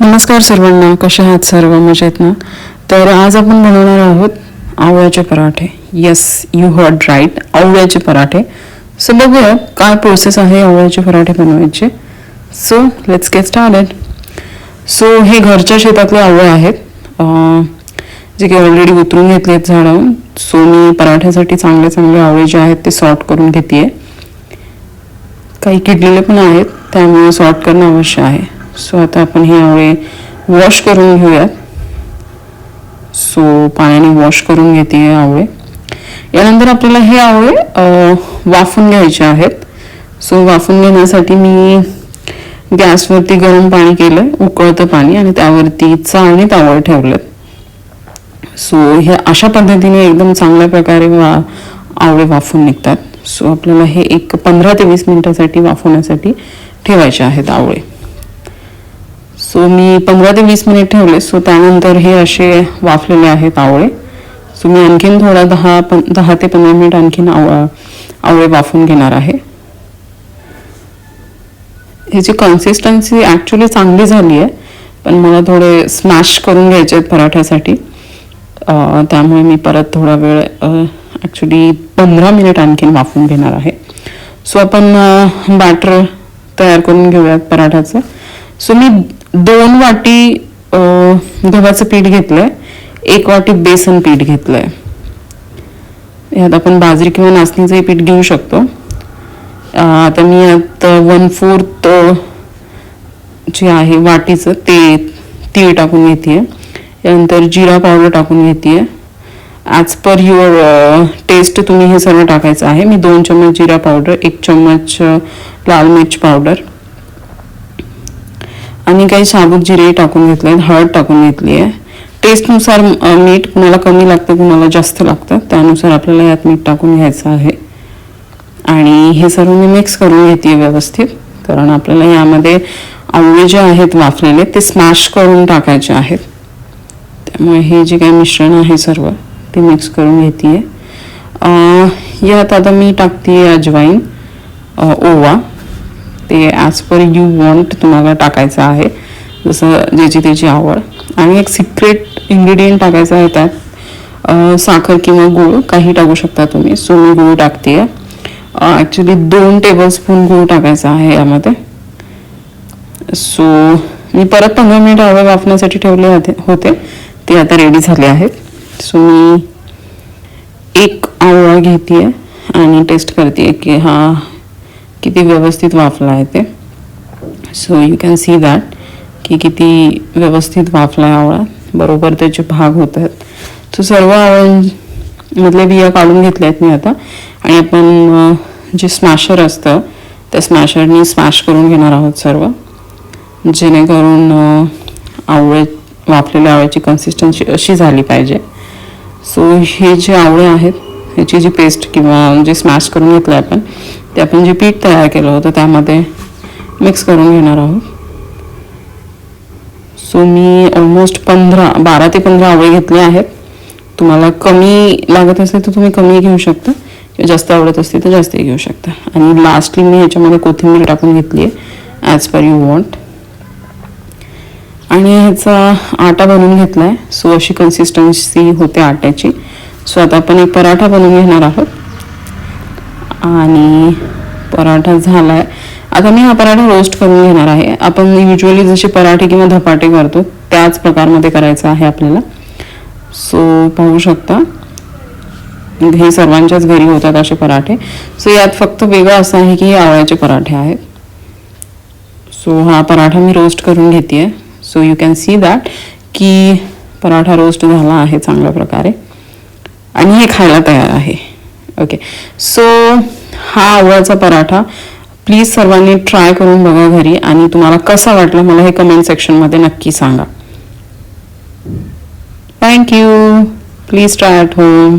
नमस्कार सर्वांना कसे आहात सर्व? मजेत ना? तर आज आपण बनवणार आहोत आवळ्याचे पराठे. येस यू हर्ड राईट आवळ्याचे पराठे. सो बघूया काय प्रोसेस आहे आवळ्याचे पराठे बनवायचे. So let's get started so हे घरच्या शेतातले आवळे आहेत. जे की ऑलरेडी उतरून घेतले आहेत झाडावरून सो मी पराठ्यासाठी चांगले चांगले आवळे जे आहेत ते सॉर्ट करून घेते काही किडलेले पण आहेत त्यामुळे सॉर्ट करणं अवश्य आहे. सो आता आपण हे आवळे वॉश करून घेऊयात. सो पाण्याने वॉश करून घेते आवळे. यानंतर आपल्याला हे आवळे वाफून घ्यायचे आहेत. सो वाफून घेण्यासाठी मी गॅसवरती गरम पाणी केलं उकळतं पाणी आणि त्यावरती चाळणीत आवळे ठेवलेत. सो हे अशा पद्धतीने एकदम चांगल्या प्रकारे वा आवळे वाफून निघतात. सो आपल्याला हे एक पंधरा ते वीस मिनिटासाठी वाफवण्यासाठी ठेवायचे आहेत आवळे. सो मी पंधरा ते वीस मिनिट ठेवले. सो त्यानंतर हे असे वाफलेले आहेत आवळे. सो मी आणखीन थोडा दहा पं दहा ते पंधरा मिनिट आणखीन आव आवळे वाफून घेणार आहे. ह्याची कन्सिस्टन्सी ॲक्च्युली चांगली झाली आहे पण मला थोडे स्मॅश करून घ्यायचे आहेत पराठ्यासाठी. त्यामुळे मी परत थोडा वेळ ॲक्च्युली पंधरा मिनिट आणखीन वाफून घेणार आहे. सो आपण बॅटर तयार करून घेऊयात पराठ्याचं. सो मी दोन वाटी गव्हाचं पीठ घेतलंय. एक वाटी बेसन पीठ घेतलंय. यात आपण बाजरी किंवा नाचणीचंही पीठ घेऊ शकतो. आता मी यात वन फोर्थ जे आहे वाटीचं ते तीळ टाकून घेते यानंतर जिरा पावडर टाकून घेते ॲज पर युअर टेस्ट तुम्ही हे सर्व टाकायचं आहे. मी दोन चम्मच जिरा पावडर एक चम्मच लाल मिर्च पावडर. आणि काही साबूत जिरे टाकून घेतले आहेत हळद टाकून घेतली आहे. टेस्टनुसार मीठ कुणाला कमी लागतं कुणाला जास्त लागतं त्यानुसार आपल्याला यात मीठ टाकून घ्यायचं आहे. आणि हे सर्व मी मिक्स करून घेते व्यवस्थित कारण आपल्याला यामध्ये आवळे जे आहेत वाफलेले ते स्मॅश करून टाकायचे आहेत. त्यामुळे हे जे काही मिश्रण आहे सर्व ते मिक्स करून घेते यात आता मी टाकते अजवाईन ओवा. ते ॲज पर यू वॉन्ट तुम्हाला टाकायचं आहे जसं ज्याची त्याची आवड. आणि एक सिक्रेट इन्ग्रेडियंट टाकायचं आहे त्यात साखर किंवा गूळ काही टाकू शकता तुम्ही. सो मी गूळ टाकते. ॲक्च्युली दोन टेबलस्पून गूळ टाकायचा आहे यामध्ये. सो मी परत पंधरा मिनिट आवळे वाफण्यासाठी ठेवले होते होते. ते आता रेडी झाले आहेत. सो मी एक आवळा घेते आणि टेस्ट करते की हा किती व्यवस्थित वाफला आहे ते. So you can see that की किती व्यवस्थित वाफला आहे आवळा. बरोबर त्याचे भाग होत आहेत. सो सर्व आवळ्यांमधले बिया काढून घेतल्या आहेत मी आता. आणि आपण जे स्मॅशर असतं त्या स्मॅशरनी स्मॅश करून घेणार आहोत सर्व. जेणेकरून आवळे वाफलेल्या आवळ्याची कन्सिस्टन्सी अशी झाली पाहिजे. सो हे जे आवळे आहेत ह्याची जी पेस्ट किंवा जे स्मॅश करून घेतलं आहे आपण ते आपण जे पीठ तयार केलं होतं त्यामध्ये मिक्स करून घेणार आहोत. सो मी ऑलमोस्ट पंधरा बारा ते पंधरा आवळे घेतले आहेत. तुम्हाला कमी लागत असेल तर तुम्ही कमी घेऊ शकता. किंवा जास्त आवडत असते तर जास्त घेऊ शकता. आणि लास्टली मी ह्याच्यामध्ये कोथिंबीर टाकून घेतली आहे ॲज पर यू वॉन्ट आणि ह्याचा आटा बनवून घेतला आहे सो अशी कन्सिस्टन्सी होते आट्याची. सो आता आपण एक पराठा बनवून घेणार आहोत. आणि पराठा झाला आहे आता मी हा पराठा रोस्ट करून घेणार आहे. आपण युजली जसे पराठे किंवा धपाटे करतो त्याच प्रकारमध्ये करायचं आहे आपल्याला. सो पाहू शकता. हे सर्वांच्याच घरी होतात असे पराठे. सो यात फक्त वेगळं असं आहे की हे आवळ्याचे पराठे आहेत. सो हा पराठा मी रोस्ट करून घेते so you can see that की पराठा रोस्ट झाला आहे चांगल्या प्रकारे. आणि हे खायला तयार आहे. ओके सो हा आवळ्याचा पराठा प्लीज सर्वांनी ट्राय करून बघा घरी आणि तुम्हाला कसा वाटला मला हे कमेंट सेक्शनमध्ये नक्की सांगा. Thank you please try at home